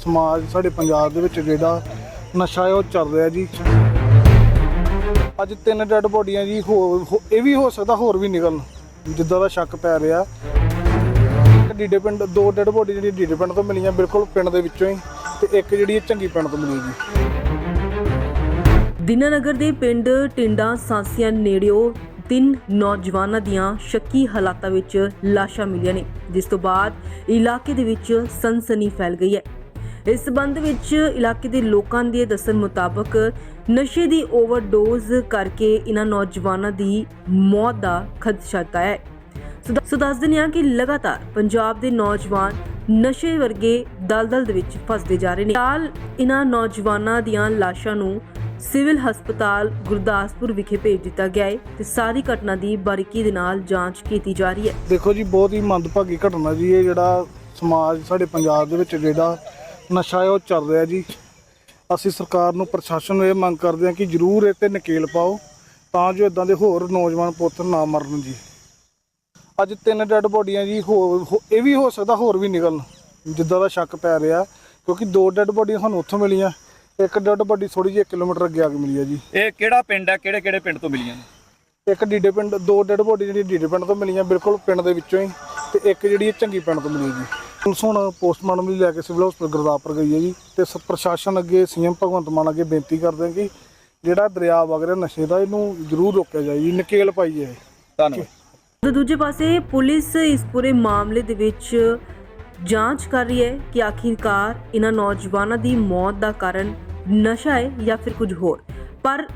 ਸਮਾਜ, ਸਾਡੇ ਪੰਜਾਬ ਦੇ ਵਿੱਚ ਜਿਹੜਾ ਨਸ਼ਾ ਹੈ ਉਹ ਚੱਲ ਰਿਹਾ ਜੀ। ਅੱਜ ਤਿੰਨ ਡੈੱਡ ਬੋਡੀਆਂ ਜੀ ਹੋਰ ਹੋ- ਇਹ ਵੀ ਹੋ ਸਕਦਾ ਹੋਰ ਵੀ ਨਿਕਲਣ। ਜਿੱਦਾਂ ਦਾ ਸ਼ੱਕ ਪੈ ਰਿਹਾ। ਡੀਡੇ ਪਿੰਡ, ਦੋ ਡੈੱਡ ਬੋਡੀ ਜਿਹੜੀ ਡੀਡੇ ਪਿੰਡ ਤੋਂ ਮਿਲੀਆਂ, ਬਿਲਕੁਲ ਪਿੰਡ ਦੇ ਵਿੱਚੋਂ ਹੀ, ਤੇ ਇੱਕ ਜਿਹੜੀ ਇਹ ਚੰਗੀ ਪਿੰਡ ਤੋਂ ਮਿਲੀ ਜੀ। ਦਿਨਾਨਗਰ ਦੇ ਪਿੰਡ ਟਿੰਡਾ ਸਾਂਸੀਆਂ ਨੇੜਿਓ ਤਿੰਨ ਨੌਜਵਾਨਾਂ ਦੀਆਂ ਸ਼ੱਕੀ ਹਾਲਾਤਾਂ ਵਿੱਚ ਲਾਸ਼ਾਂ ਮਿਲੀਆਂ ਨੇ, ਜਿਸ ਤੋਂ ਬਾਅਦ ਇਲਾਕੇ ਦੇ ਵਿੱਚ ਸਨਸਨੀ ਫੈਲ ਗਈ ਹੈ। ਇਸ ਸਬੰਧ ਵਿੱਚ ਇਲਾਕੇ ਦੇ ਲੋਕਾਂ ਦੇ ਦੱਸਣ ਮੁਤਾਬਕ ਨਸ਼ੇ ਦੀ ਓਵਰਡੋਜ਼ ਕਰਕੇ ਇਹਨਾਂ ਨੌਜਵਾਨਾਂ ਦੀ ਮੌਤ ਦਾ ਖਦਸ਼ਾ ਹੈ। ਸੋ ਦੱਸ ਦਿੰਦੇ ਹਾਂ ਕਿ ਲਗਾਤਾਰ ਪੰਜਾਬ ਦੇ ਨੌਜਵਾਨ ਨਸ਼ੇ ਵਰਗੇ ਦਲਦਲ ਦੇ ਵਿੱਚ ਫਸਦੇ ਜਾ ਰਹੇ ਨੇ। ਫਿਲਹਾਲ ਇਹਨਾਂ ਨੌਜਵਾਨਾਂ ਦੀਆਂ ਲਾਸ਼ਾਂ ਨੂੰ ਸਿਵਲ ਹਸਪਤਾਲ ਗੁਰਦਾਸਪੁਰ ਵਿਖੇ ਭੇਜ ਦਿੱਤਾ ਗਿਆ ਹੈ ਤੇ ਸਾਰੀ ਘਟਨਾ ਦੀ ਬਾਰੀਕੀ ਦੇ ਨਾਲ ਜਾਂਚ ਕੀਤੀ ਜਾ ਰਹੀ ਹੈ। ਦੇਖੋ ਜੀ, ਬਹੁਤ ਹੀ ਮੰਦਭਾਗੀ ਘਟਨਾ ਜੀ ਇਹ ਜਿਹੜਾ ਸਮਾਜ ਸਾਡੇ ਪੰਜਾਬ ਦੇ ਵਿੱਚ ਜਿਹੜਾ ਨਸ਼ਾ ਹੈ ਉਹ ਚੱਲ ਰਿਹਾ ਜੀ। ਅਸੀਂ ਸਰਕਾਰ ਨੂੰ ਪ੍ਰਸ਼ਾਸਨ ਨੂੰ ਇਹ ਮੰਗ ਕਰਦੇ ਹਾਂ ਕਿ ਜ਼ਰੂਰ ਇਹ ਤੇ ਨਕੇਲ ਪਾਓ ਤਾਂ ਜੋ ਇਦਾਂ ਦੇ ਹੋਰ ਨੌਜਵਾਨ ਪੁੱਤ ਨਾ ਮਰਨ ਜੀ। ਅੱਜ ਤਿੰਨ ਡੈੱਡ ਬੋਡੀਆਂ ਜੀ ਹੋਰ ਹੋ- ਇਹ ਵੀ ਹੋ ਸਕਦਾ ਹੋਰ ਵੀ ਨਿਕਲਣ, ਜਿੱਦਾਂ ਦਾ ਸ਼ੱਕ ਪੈ ਰਿਹਾ, ਕਿਉਂਕਿ ਦੋ ਡੈੱਡ ਬੋਡੀਆਂ ਸਾਨੂੰ ਉੱਥੋਂ ਮਿਲੀਆਂ। ਇੱਕ ਡੈੱਡ ਬੋਡੀ ਥੋੜੀ ਜਿਹੀ 1 ਕਿਲੋਮੀਟਰ ਅੱਗੇ ਆ ਕੇ ਮਿਲੀ ਹੈ ਜੀ। ਇਹ ਕਿਹੜਾ ਪਿੰਡ ਹੈ ਕਿਹੜੇ ਕਿਹੜੇ ਪਿੰਡ ਤੋਂ ਮਿਲੀਆਂ ਨੇ? ਇੱਕ ਡੀਡੇ ਪਿੰਡ ਦੋ ਡੈਡ ਬੋਡੀ ਜਿਹੜੀ ਡੀਡੇ ਪਿੰਡ ਤੋਂ ਮਿਲੀਆਂ ਬਿਲਕੁਲ ਪਿੰਡ ਦੇ ਵਿੱਚੋਂ ਹੀ ਤੇ ਇੱਕ ਜਿਹੜੀ ਇਹ ਚੰਗੀ ਪਿੰਡ ਤੋਂ ਮਿਲੀ ਜੀ। ਪੁਲਿਸ ਹੁਣ ਪੋਸਟਮਾਰਟਮ ਲਈ ਲੈ ਕੇ ਸਿਵਲ ਹਸਪਤਾਲ ਗੁਰਦਾਸਪੁਰ ਗਈ ਹੈ ਜੀ ਤੇ ਸ- ਪ੍ਰਸ਼ਾਸਨ ਅੱਗੇ ਸੀਐਮ ਭਗਵੰਤ ਮਾਨ ਅੱਗੇ ਬੇਨਤੀ ਕਰਦੇ ਹਾਂ ਕਿ ਜਿਹੜਾ ਦਰਿਆ ਵਗ ਰਿਹਾ ਨਸ਼ੇ ਦਾ ਇਹਨੂੰ ਜ਼ਰੂਰ ਰੋਕਿਆ ਜਾਏ ਜੀ ਨਕੇਲ ਪਾਈ ਜਾਏ। ਧੰਨਵਾਦ। ਤੇ ਦੂਜੇ ਪਾਸੇ ਪੁਲਿਸ ਇਸ ਪੂਰੇ ਮਾਮਲੇ ਦੇ ਵਿੱਚ ਜਾਂਚ ਕਰ ਰਹੀ ਹੈ ਕਿ ਆਖਿਰਕਾਰ ਇਹਨਾਂ ਨੌਜਵਾਨਾਂ ਦੀ ਮੌਤ ਦਾ ਕਾਰਨ ਨਸ਼ਾ ਹੈ ਜਾਂ ਫਿਰ ਕੁਝ ਹੋਰ। ਪਰ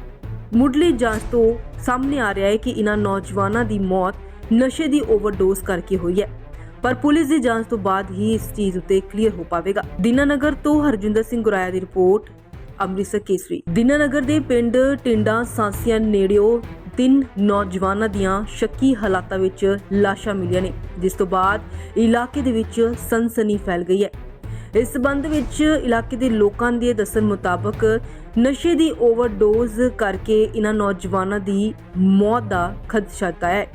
ਮੁੱਢਲੀ ਜਾਂਚ ਤੋਂ ਸਾਹਮਣੇ ਆ ਰਿਹਾ ਹੈ ਕਿ ਇਹਨਾਂ ਨੌਜਵਾਨਾਂ ਦੀ ਮੌਤ ਨਸ਼ੇ ਦੀ ਓਵਰਡੋਜ਼ ਕਰਕੇ ਹੋਈ ਹੈ। ਪਰ ਪੁਲਿਸ ਦੀ ਜਾਂਚ ਤੋਂ ਬਾਅਦ ਹੀ ਇਸ ਚੀਜ਼ ਉੱਤੇ ਕਲੀਅਰ ਹੋ ਪਾਵੇਗਾ। ਦੀਨਾਨਗਰ ਤੋਂ ਹਰਜਿੰਦਰ ਸਿੰਘ ਗੁਰਾਇਆ ਦੀ ਰਿਪੋਰਟ, ਅੰਮ੍ਰਿਤਸਰ ਕੇਸਰੀ। ਦਿਨਾਨਗਰ ਦੇ ਪਿੰਡ ਟਿੰਡਾ ਸਾਂਸੀਆਂ ਨੇੜਿਓ ਤਿੰਨ ਨੌਜਵਾਨਾਂ ਦੀਆਂ ਸ਼ੱਕੀ ਹਾਲਾਤਾਂ ਵਿੱਚ ਲਾਸ਼ਾਂ ਮਿਲੀਆਂ ਨੇ, ਜਿਸ ਤੋਂ ਬਾਅਦ ਇਲਾਕੇ ਦੇ ਵਿੱਚ ਸਨਸਨੀ ਫੈਲ ਗਈ ਹੈ। ਇਸ ਸਬੰਧ ਵਿੱਚ ਇਲਾਕੇ ਦੇ ਲੋਕਾਂ ਦੇ ਦੱਸਣ ਮੁਤਾਬਕ ਨਸ਼ੇ ਦੀ ਓਵਰਡੋਜ਼ ਕਰਕੇ ਇਹਨਾਂ ਨੌਜਵਾਨਾਂ ਦੀ ਮੌਤ ਦਾ ਖਦਸ਼ਾ ਹੈ।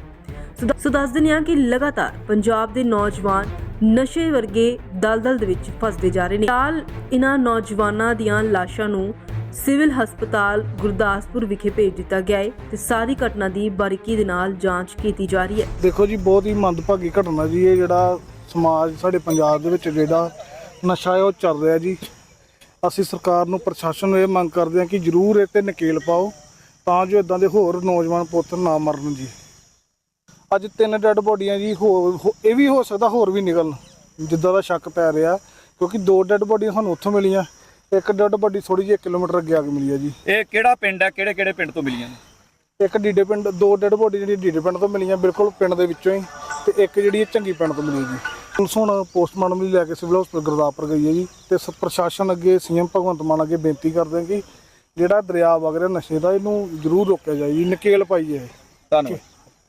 ਸੋ ਦੱਸ ਦਿੰਦੇ ਹਾਂ ਕਿ ਲਗਾਤਾਰ ਪੰਜਾਬ ਦੇ ਨੌਜਵਾਨ ਨਸ਼ੇ ਵਰਗੇ ਦਲਦਲ ਦੇ ਵਿੱਚ ਫਸਦੇ ਜਾ ਰਹੇ ਨੇ। ਫਿਲਹਾਲ ਇਹਨਾਂ ਨੌਜਵਾਨਾਂ ਦੀਆਂ ਲਾਸ਼ਾਂ ਨੂੰ ਸਿਵਲ ਹਸਪਤਾਲ ਗੁਰਦਾਸਪੁਰ ਵਿਖੇ ਭੇਜ ਦਿੱਤਾ ਗਿਆ ਹੈ ਤੇ ਸਾਰੀ ਘਟਨਾ ਦੀ ਬਾਰੀਕੀ ਦੇ ਨਾਲ ਜਾਂਚ ਕੀਤੀ ਜਾ ਰਹੀ ਹੈ। ਦੇਖੋ ਜੀ, ਬਹੁਤ ਹੀ ਮੰਦਭਾਗੀ ਘਟਨਾ ਜੀ, ਇਹ ਜਿਹੜਾ ਸਮਾਜ ਸਾਡੇ ਪੰਜਾਬ ਦੇ ਵਿੱਚ ਜਿਹੜਾ ਨਸ਼ਾ ਹੈ ਉਹ ਚੱਲ ਰਿਹਾ ਜੀ। ਅਸੀਂ ਸਰਕਾਰ ਨੂੰ ਪ੍ਰਸ਼ਾਸਨ ਨੂੰ ਇਹ ਮੰਗ ਕਰਦੇ ਹਾਂ ਕਿ ਜ਼ਰੂਰ ਇਹ ਤੇ ਨਕੇਲ ਪਾਓ ਤਾਂ ਜੋ ਇਦਾਂ ਦੇ ਹੋਰ ਨੌਜਵਾਨ ਪੁੱਤ ਨਾ ਮਰਨ ਜੀ। ਅੱਜ ਤਿੰਨ ਡੈੱਡ ਬੋਡੀਆਂ ਜੀ ਹੋਰ ਹੋ- ਇਹ ਵੀ ਹੋ ਸਕਦਾ ਹੋਰ ਵੀ ਨਿਕਲਣ ਜਿੱਦਾਂ ਦਾ ਸ਼ੱਕ ਪੈ ਰਿਹਾ ਕਿਉਂਕਿ ਦੋ ਡੈੱਡ ਬੋਡੀਆਂ ਸਾਨੂੰ ਉੱਥੋਂ ਮਿਲੀਆਂ ਇੱਕ ਡੈੱਡ ਬੋਡੀ ਥੋੜੀ ਜਿਹੀ 1 ਕਿਲੋਮੀਟਰ ਅੱਗੇ ਆ ਕੇ ਮਿਲੀ ਹੈ ਜੀ। ਇਹ ਕਿਹੜਾ ਪਿੰਡ ਹੈ ਕਿਹੜੇ ਕਿਹੜੇ ਪਿੰਡ ਤੋਂ ਮਿਲੀਆਂ ਨੇ? ਇੱਕ ਡੀਡੇ ਪਿੰਡ ਦੋ ਡੈਡ ਬੋਡੀ ਜਿਹੜੀ ਡੀਡੇ ਪਿੰਡ ਤੋਂ ਮਿਲੀਆਂ ਬਿਲਕੁਲ ਪਿੰਡ ਦੇ ਵਿੱਚੋਂ ਹੀ ਤੇ ਇੱਕ ਜਿਹੜੀ ਚੰਗੀ ਪਿੰਡ ਤੋਂ ਮਿਲੀ ਜੀ। ਪੁਲਿਸ ਹੁਣ ਪੋਸਟਮਾਰਟਮ ਲਈ ਲੈ ਕੇ ਸਿਵਲ ਹਸਪਤਾਲ ਗੁਰਦਾਸਪੁਰ ਗਈ ਹੈ ਜੀ ਤੇ ਸ- ਪ੍ਰਸ਼ਾਸਨ ਅੱਗੇ ਸੀਐਮ ਭਗਵੰਤ ਮਾਨ ਅੱਗੇ ਬੇਨਤੀ ਕਰਦੇ ਹਾਂ ਕਿ ਜਿਹੜਾ ਦਰਿਆ ਵਗ ਰਿਹਾ ਨਸ਼ੇ ਦਾ ਇਹਨੂੰ ਜ਼ਰੂਰ ਰੋਕਿਆ ਜਾਏ ਜੀ ਨਕੇਲ ਪਾਈ ਜਾਏ ਧੰਨਵਾਦ।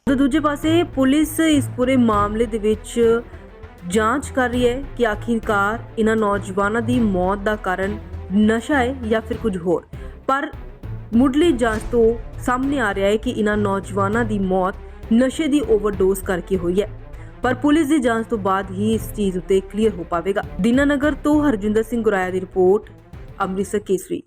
ਤੇ ਦੂਜੇ ਪਾਸੇ ਪੁਲਿਸ ਇਸ ਪੂਰੇ ਮਾਮਲੇ ਦੇ ਵਿੱਚ ਜਾਂਚ ਕਰ ਰਹੀ ਹੈ ਕਿ ਆਖਿਰਕਾਰ ਇਹਨਾਂ ਨੌਜਵਾਨਾਂ ਦੀ ਮੌਤ ਦਾ ਕਾਰਨ ਨਸ਼ਾ ਹੈ ਜਾਂ ਫਿਰ ਕੁਝ ਹੋਰ। ਪਰ ਮੁੱਢਲੀ ਜਾਂਚ ਤੋਂ ਸਾਹਮਣੇ ਆ ਰਿਹਾ ਹੈ ਕਿ ਇਹਨਾਂ ਨੌਜਵਾਨਾਂ ਦੀ ਮੌਤ ਨਸ਼ੇ ਦੀ ਓਵਰਡੋਜ਼ ਕਰਕੇ ਹੋਈ ਹੈ। ਪਰ ਪੁਲਿਸ ਦੀ ਜਾਂਚ ਤੋਂ ਬਾਅਦ ਹੀ ਇਸ ਚੀਜ਼ ਉੱਤੇ ਕਲੀਅਰ ਹੋ ਪਾਵੇਗਾ। ਦੀਨਾਨਗਰ ਤੋਂ ਹਰਜਿੰਦਰ ਸਿੰਘ ਗੁਰਾਇਆ ਦੀ ਰਿਪੋਰਟ, ਅੰਮ੍ਰਿਤਸਰ ਕੇਸਰੀ।